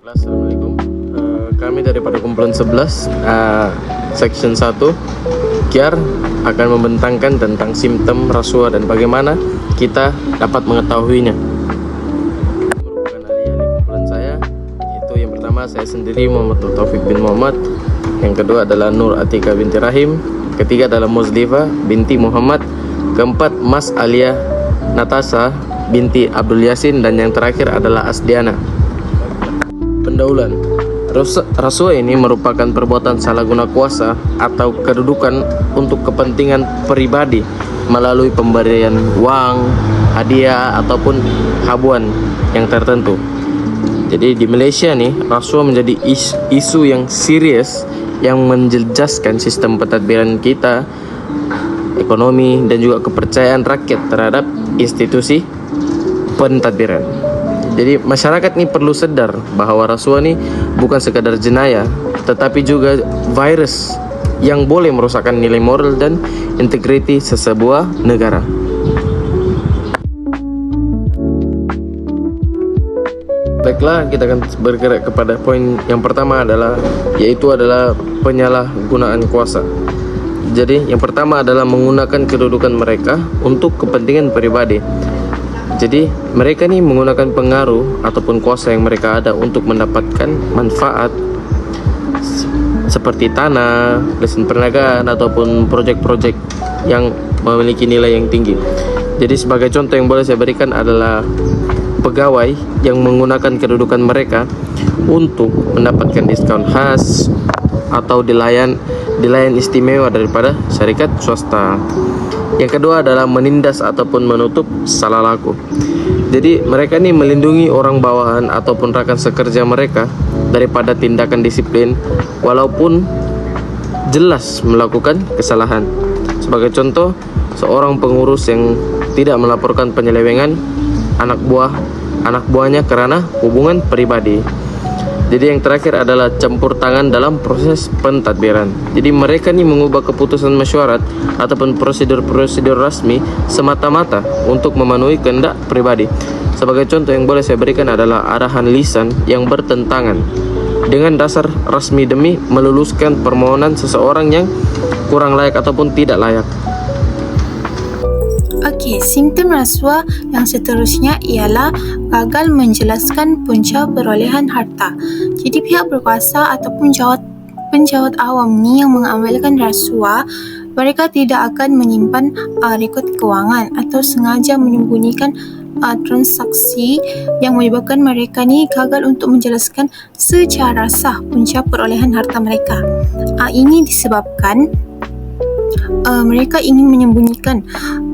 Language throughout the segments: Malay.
Assalamualaikum. Uh, kami daripada kumpulan 11 uh, section 1 Kiar akan membentangkan tentang simptom rasuah dan bagaimana kita dapat mengetahuinya. Merupakan ahli-ahli kumpulan saya yaitu yang pertama saya sendiri Muhammad Taufik bin Muhammad, yang kedua adalah Nur Atika binti Rahim, ketiga adalah Muzlifa binti Muhammad, keempat Mas Alia Natasha binti Abdul Yasin dan yang terakhir adalah Asdiana. Pendaulan Ras- Rasuah ini merupakan perbuatan salah guna kuasa atau kedudukan untuk kepentingan pribadi melalui pemberian uang, hadiah ataupun habuan yang tertentu. Jadi di Malaysia nih, rasuah menjadi is- isu yang serius yang menjejaskan sistem pentadbiran kita, ekonomi dan juga kepercayaan rakyat terhadap institusi pentadbiran. Jadi masyarakat ni perlu sedar bahawa rasuah ni bukan sekadar jenayah tetapi juga virus yang boleh merosakkan nilai moral dan integriti sesebuah negara. Baiklah, kita akan bergerak kepada poin yang pertama adalah yaitu adalah penyalahgunaan kuasa. Jadi, yang pertama adalah menggunakan kedudukan mereka untuk kepentingan pribadi. Jadi, mereka ni menggunakan pengaruh ataupun kuasa yang mereka ada untuk mendapatkan manfaat seperti tanah, lesen perniagaan ataupun projek-projek yang memiliki nilai yang tinggi. Jadi sebagai contoh yang boleh saya berikan adalah pegawai yang menggunakan kedudukan mereka untuk mendapatkan diskon khas atau dilayan dilayan istimewa daripada syarikat swasta. Yang kedua adalah menindas ataupun menutup salah laku. Jadi mereka ni melindungi orang bawahan ataupun rakan sekerja mereka daripada tindakan disiplin walaupun jelas melakukan kesalahan. Sebagai contoh, seorang pengurus yang tidak melaporkan penyelewengan anak buah anak buahnya kerana hubungan pribadi. Jadi yang terakhir adalah campur tangan dalam proses pentadbiran. Jadi mereka ni mengubah keputusan mesyuarat ataupun prosedur-prosedur rasmi semata-mata untuk memenuhi kehendak pribadi. Sebagai contoh yang boleh saya berikan adalah arahan lisan yang bertentangan dengan dasar rasmi demi meluluskan permohonan seseorang yang kurang layak ataupun tidak layak. Okey, simptom rasuah yang seterusnya ialah gagal menjelaskan punca perolehan harta. Jadi pihak berkuasa ataupun jawat penjawat awam ni yang mengamalkan rasuah mereka tidak akan menyimpan uh, rekod kewangan atau sengaja menyembunyikan uh, transaksi yang menyebabkan mereka ni gagal untuk menjelaskan secara sah punca perolehan harta mereka. Uh, ini disebabkan uh, mereka ingin menyembunyikan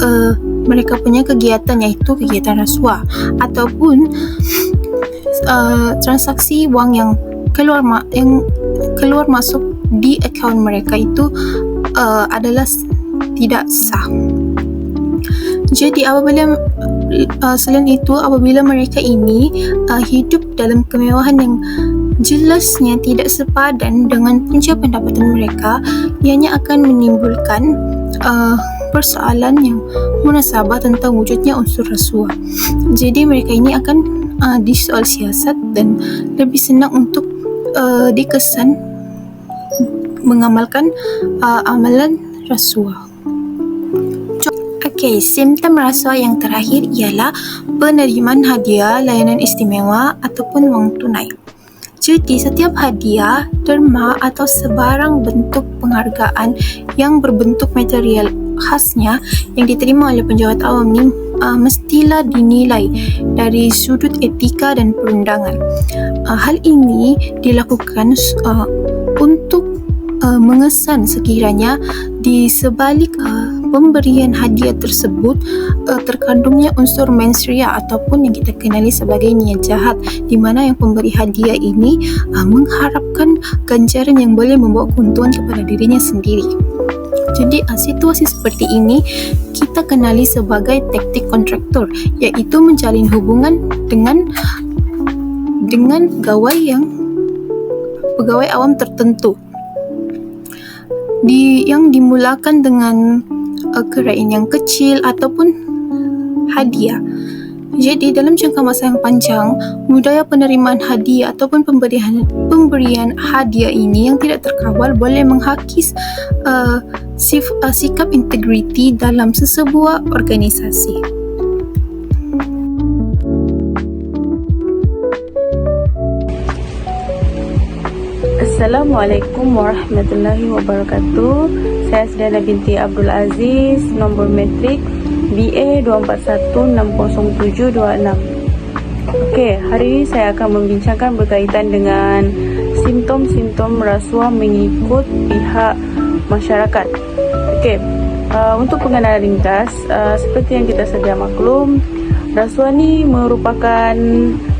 uh, mereka punya kegiatan iaitu kegiatan rasuah ataupun uh, transaksi wang yang keluar ma- yang keluar masuk di akaun mereka itu uh, adalah tidak sah. Jadi apabila uh, selain itu apabila mereka ini uh, hidup dalam kemewahan yang jelasnya tidak sepadan dengan punca pendapatan mereka ianya akan menimbulkan uh, persoalan yang munasabah tentang wujudnya unsur rasuah. Jadi mereka ini akan uh, disoal siasat dan lebih senang untuk uh, dikesan mengamalkan uh, amalan rasuah. Okey, simptom rasuah yang terakhir ialah penerimaan hadiah, layanan istimewa ataupun wang tunai. Jadi, setiap hadiah, derma atau sebarang bentuk penghargaan yang berbentuk material khasnya yang diterima oleh penjawat awam ni uh, mestilah dinilai dari sudut etika dan perundangan. Uh, hal ini dilakukan uh, untuk uh, mengesan sekiranya di sebalik uh, pemberian hadiah tersebut uh, terkandungnya unsur mensria ataupun yang kita kenali sebagai niat jahat di mana yang pemberi hadiah ini uh, mengharapkan ganjaran yang boleh membawa keuntungan kepada dirinya sendiri. Jadi uh, situasi seperti ini kita kenali sebagai taktik kontraktor iaitu menjalin hubungan dengan dengan pegawai yang pegawai awam tertentu di yang dimulakan dengan kerajaan yang kecil ataupun hadiah. Jadi dalam jangka masa yang panjang, budaya penerimaan hadiah ataupun pemberian pemberian hadiah ini yang tidak terkawal boleh menghakis uh, sif, uh, sikap integriti dalam sesebuah organisasi. Assalamualaikum warahmatullahi wabarakatuh. Saya Sedana binti Abdul Aziz, nombor metrik BA 24160726. Okey, hari ini saya akan membincangkan berkaitan dengan simptom-simptom rasuah mengikut pihak masyarakat. Okey, uh, untuk pengenalan ringkas, uh, seperti yang kita sedia maklum, rasuah ni merupakan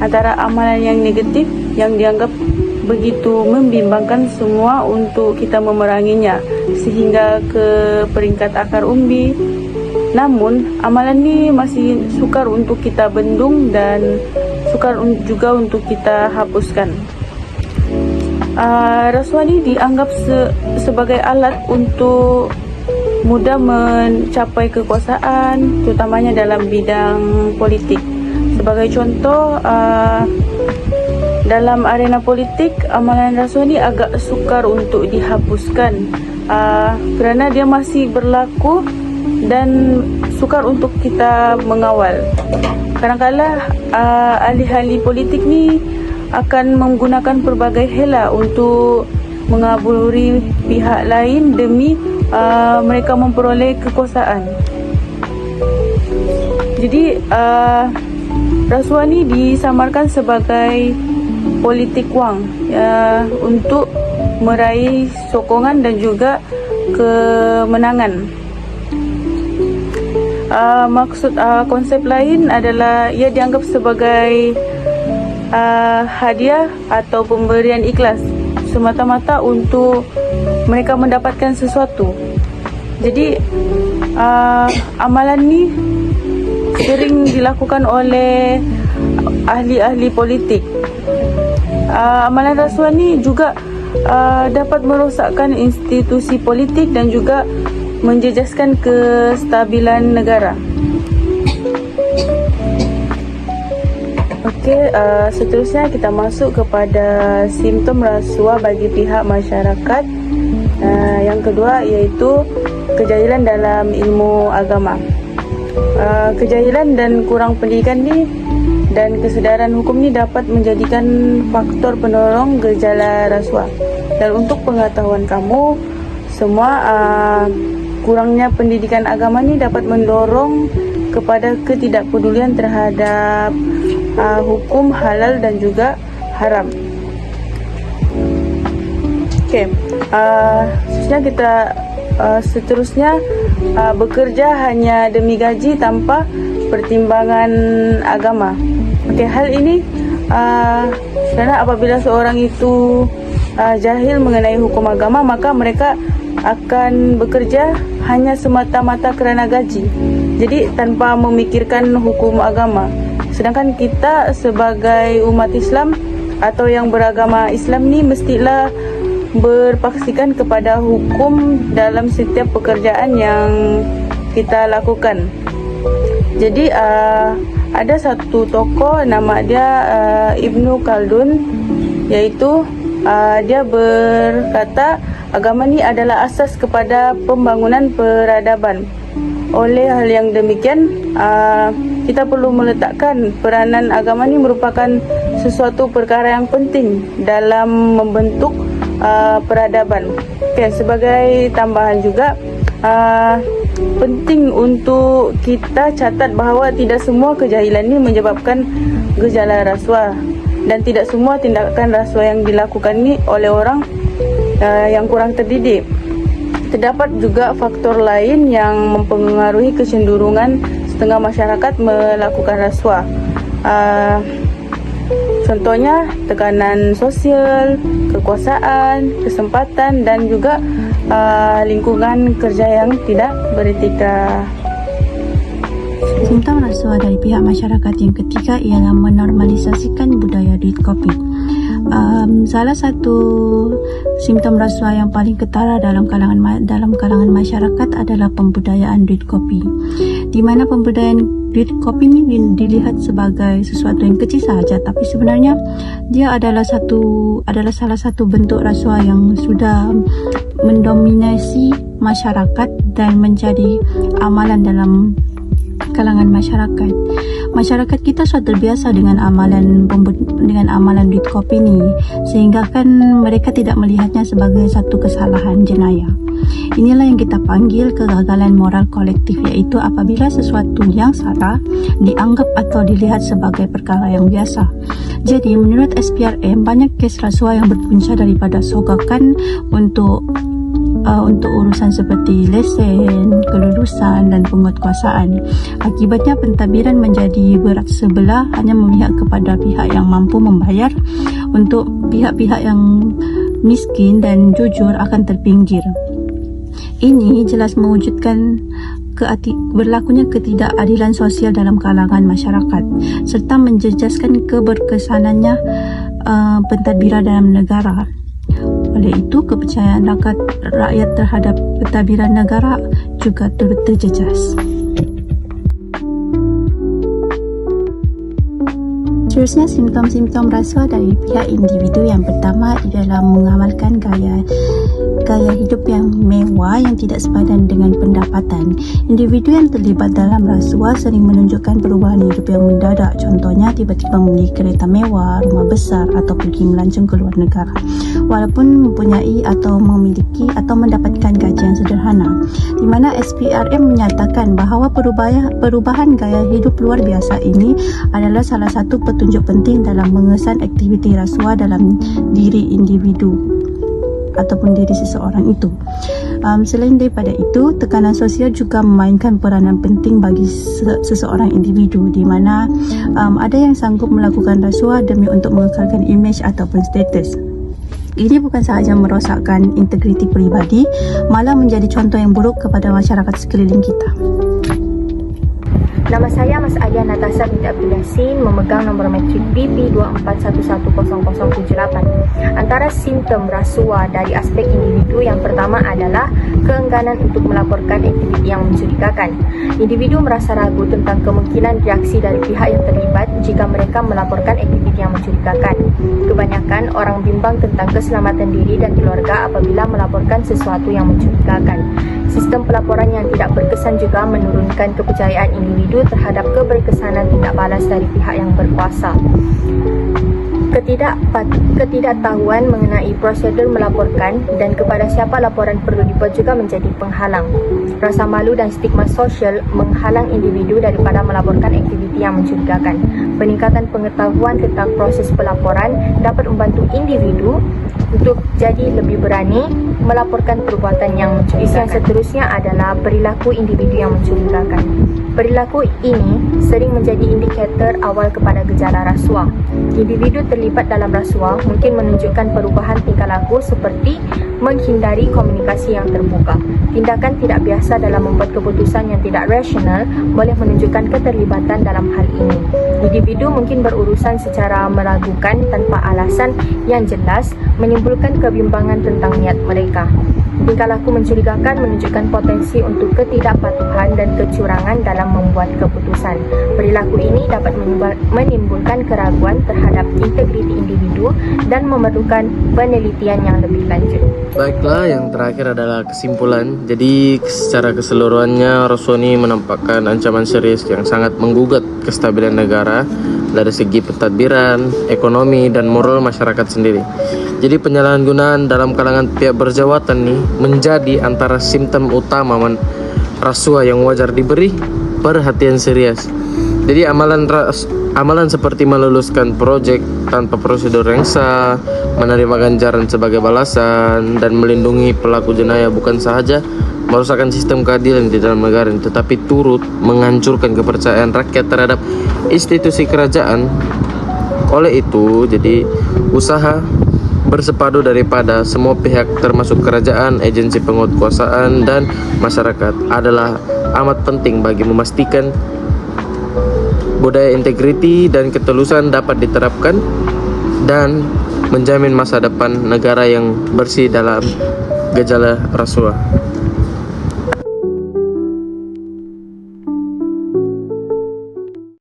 antara amalan yang negatif yang dianggap begitu membimbangkan semua untuk kita memeranginya sehingga ke peringkat akar umbi. Namun, amalan ini masih sukar untuk kita bendung dan sukar juga untuk kita hapuskan. Uh, rasuah ini dianggap se- sebagai alat untuk mudah mencapai kekuasaan terutamanya dalam bidang politik. Sebagai contoh, uh, dalam arena politik amalan rasuah ni agak sukar untuk dihapuskan. Uh, kerana dia masih berlaku dan sukar untuk kita mengawal. Kadang-kadang uh, ahli-ahli politik ni akan menggunakan pelbagai hela untuk mengaburi pihak lain demi uh, mereka memperoleh kekuasaan. Jadi uh, rasuah ni disamarkan sebagai politik wang uh, untuk meraih sokongan dan juga kemenangan. Uh, maksud uh, konsep lain adalah ia dianggap sebagai uh, hadiah atau pemberian ikhlas semata-mata untuk mereka mendapatkan sesuatu. Jadi uh, amalan ni sering dilakukan oleh ahli-ahli politik uh, amalan rasuah ni juga uh, dapat merosakkan institusi politik dan juga menjejaskan kestabilan negara. Okey, uh, seterusnya kita masuk kepada simptom rasuah bagi pihak masyarakat. Uh, yang kedua iaitu kejahilan dalam ilmu agama. Uh, kejahilan dan kurang pendidikan ni dan kesedaran hukum ni dapat menjadikan faktor penolong gejala rasuah. Dan untuk pengetahuan kamu, semua uh, kurangnya pendidikan agama ni dapat mendorong kepada ketidakpedulian terhadap uh, hukum halal dan juga haram. Okey, uh, seterusnya kita uh, seterusnya uh, bekerja hanya demi gaji tanpa pertimbangan agama. Okey, hal ini uh, kerana apabila seorang itu uh, jahil mengenai hukum agama, maka mereka akan bekerja hanya semata-mata kerana gaji. Jadi tanpa memikirkan hukum agama. Sedangkan kita sebagai umat Islam atau yang beragama Islam ni mestilah berpaksikan kepada hukum dalam setiap pekerjaan yang kita lakukan. Jadi uh, ada satu tokoh nama dia uh, Ibnu Khaldun iaitu uh, dia berkata agama ni adalah asas kepada pembangunan peradaban. Oleh hal yang demikian uh, kita perlu meletakkan peranan agama ni merupakan sesuatu perkara yang penting dalam membentuk uh, peradaban. Okay, sebagai tambahan juga uh, penting untuk kita catat bahawa tidak semua kejahilan ini menyebabkan gejala rasuah dan tidak semua tindakan rasuah yang dilakukan ini oleh orang uh, yang kurang terdidik. Terdapat juga faktor lain yang mempengaruhi kecenderungan setengah masyarakat melakukan rasuah. Uh, contohnya tekanan sosial, kekuasaan, kesempatan dan juga uh, lingkungan kerja yang tidak beretika. Simptom rasuah dari pihak masyarakat yang ketiga ialah menormalisasikan budaya duit kopi. Um, salah satu simptom rasuah yang paling ketara dalam kalangan dalam kalangan masyarakat adalah pembudayaan duit kopi. Di mana pembudayaan duit kopi ni di- dilihat sebagai sesuatu yang kecil sahaja tapi sebenarnya dia adalah satu adalah salah satu bentuk rasuah yang sudah mendominasi masyarakat dan menjadi amalan dalam kalangan masyarakat. Masyarakat kita sudah terbiasa dengan amalan dengan amalan duit kopi ni sehingga kan mereka tidak melihatnya sebagai satu kesalahan jenayah. Inilah yang kita panggil kegagalan moral kolektif iaitu apabila sesuatu yang salah dianggap atau dilihat sebagai perkara yang biasa. Jadi menurut SPRM banyak kes rasuah yang berpunca daripada sogakan untuk uh, untuk urusan seperti lesen, kelulusan dan penguatkuasaan. Akibatnya pentadbiran menjadi berat sebelah hanya memihak kepada pihak yang mampu membayar untuk pihak-pihak yang miskin dan jujur akan terpinggir. Ini jelas mewujudkan keati, berlakunya ketidakadilan sosial dalam kalangan masyarakat serta menjejaskan keberkesanannya uh, pentadbiran dalam negara. Oleh itu, kepercayaan rakyat, rakyat terhadap pentadbiran negara juga turut terjejas. Seterusnya, simptom-simptom rasuah dari pihak individu yang pertama ialah mengamalkan gaya gaya hidup yang mewah yang tidak sepadan dengan pendapatan. Individu yang terlibat dalam rasuah sering menunjukkan perubahan hidup yang mendadak. Contohnya, tiba-tiba membeli kereta mewah, rumah besar atau pergi melancong ke luar negara. Walaupun mempunyai atau memiliki atau mendapatkan gaji yang sederhana. Di mana SPRM menyatakan bahawa perubahan, perubahan gaya hidup luar biasa ini adalah salah satu petunjuk penting dalam mengesan aktiviti rasuah dalam diri individu ataupun diri seseorang itu. Um, selain daripada itu, tekanan sosial juga memainkan peranan penting bagi se- seseorang individu di mana um, ada yang sanggup melakukan rasuah demi untuk mengekalkan imej ataupun status. Ini bukan sahaja merosakkan integriti peribadi, malah menjadi contoh yang buruk kepada masyarakat sekeliling kita. Nama saya Mas Adia Natasha binti Abdul Yasin memegang nombor metrik BP 24110078. Antara simptom rasuah dari aspek individu yang pertama adalah keengganan untuk melaporkan aktiviti yang mencurigakan. Individu merasa ragu tentang kemungkinan reaksi dari pihak yang terlibat jika mereka melaporkan aktiviti yang mencurigakan. Kebanyakan orang bimbang tentang keselamatan diri dan keluarga apabila melaporkan sesuatu yang mencurigakan. Sistem pelaporan yang tidak berkesan juga menurunkan kepercayaan individu terhadap keberkesanan tindak balas dari pihak yang berkuasa. Ketidak, ketidaktahuan mengenai prosedur melaporkan dan kepada siapa laporan perlu dibuat juga menjadi penghalang. Rasa malu dan stigma sosial menghalang individu daripada melaporkan aktiviti yang mencurigakan. Peningkatan pengetahuan tentang proses pelaporan dapat membantu individu untuk jadi lebih berani melaporkan perbuatan yang mencurigakan. Yang seterusnya adalah perilaku individu yang mencurigakan. Perilaku ini sering menjadi indikator awal kepada gejala rasuah. Individu terlibat dalam rasuah mungkin menunjukkan perubahan tingkah laku seperti menghindari komunikasi yang terbuka. Tindakan tidak biasa dalam membuat keputusan yang tidak rasional boleh menunjukkan keterlibatan dalam hal ini. Individu mungkin berurusan secara meragukan tanpa alasan yang jelas menimbulkan kebimbangan tentang niat mereka. Tingkah laku mencurigakan menunjukkan potensi untuk ketidakpatuhan dan kecurangan dalam membuat keputusan. Perilaku ini dapat menimbulkan keraguan terhadap integriti individu dan memerlukan penelitian yang lebih lanjut. Baiklah, yang terakhir adalah kesimpulan. Jadi secara keseluruhannya ini menampakkan ancaman serius yang sangat menggugat kestabilan negara dari segi pentadbiran, ekonomi dan moral masyarakat sendiri. Jadi penyalahgunaan dalam kalangan pihak berjawatan nih menjadi antara simptom utama men- rasuah yang wajar diberi perhatian serius. Jadi amalan ras amalan seperti meluluskan proyek tanpa prosedur yang sah, menerima ganjaran sebagai balasan dan melindungi pelaku jenayah bukan sahaja merusakkan sistem keadilan di dalam negara ini, tetapi turut menghancurkan kepercayaan rakyat terhadap institusi kerajaan. Oleh itu, jadi usaha bersepadu daripada semua pihak termasuk kerajaan, agensi penguatkuasaan dan masyarakat adalah amat penting bagi memastikan budaya integriti dan ketulusan dapat diterapkan dan menjamin masa depan negara yang bersih dalam gejala rasuah.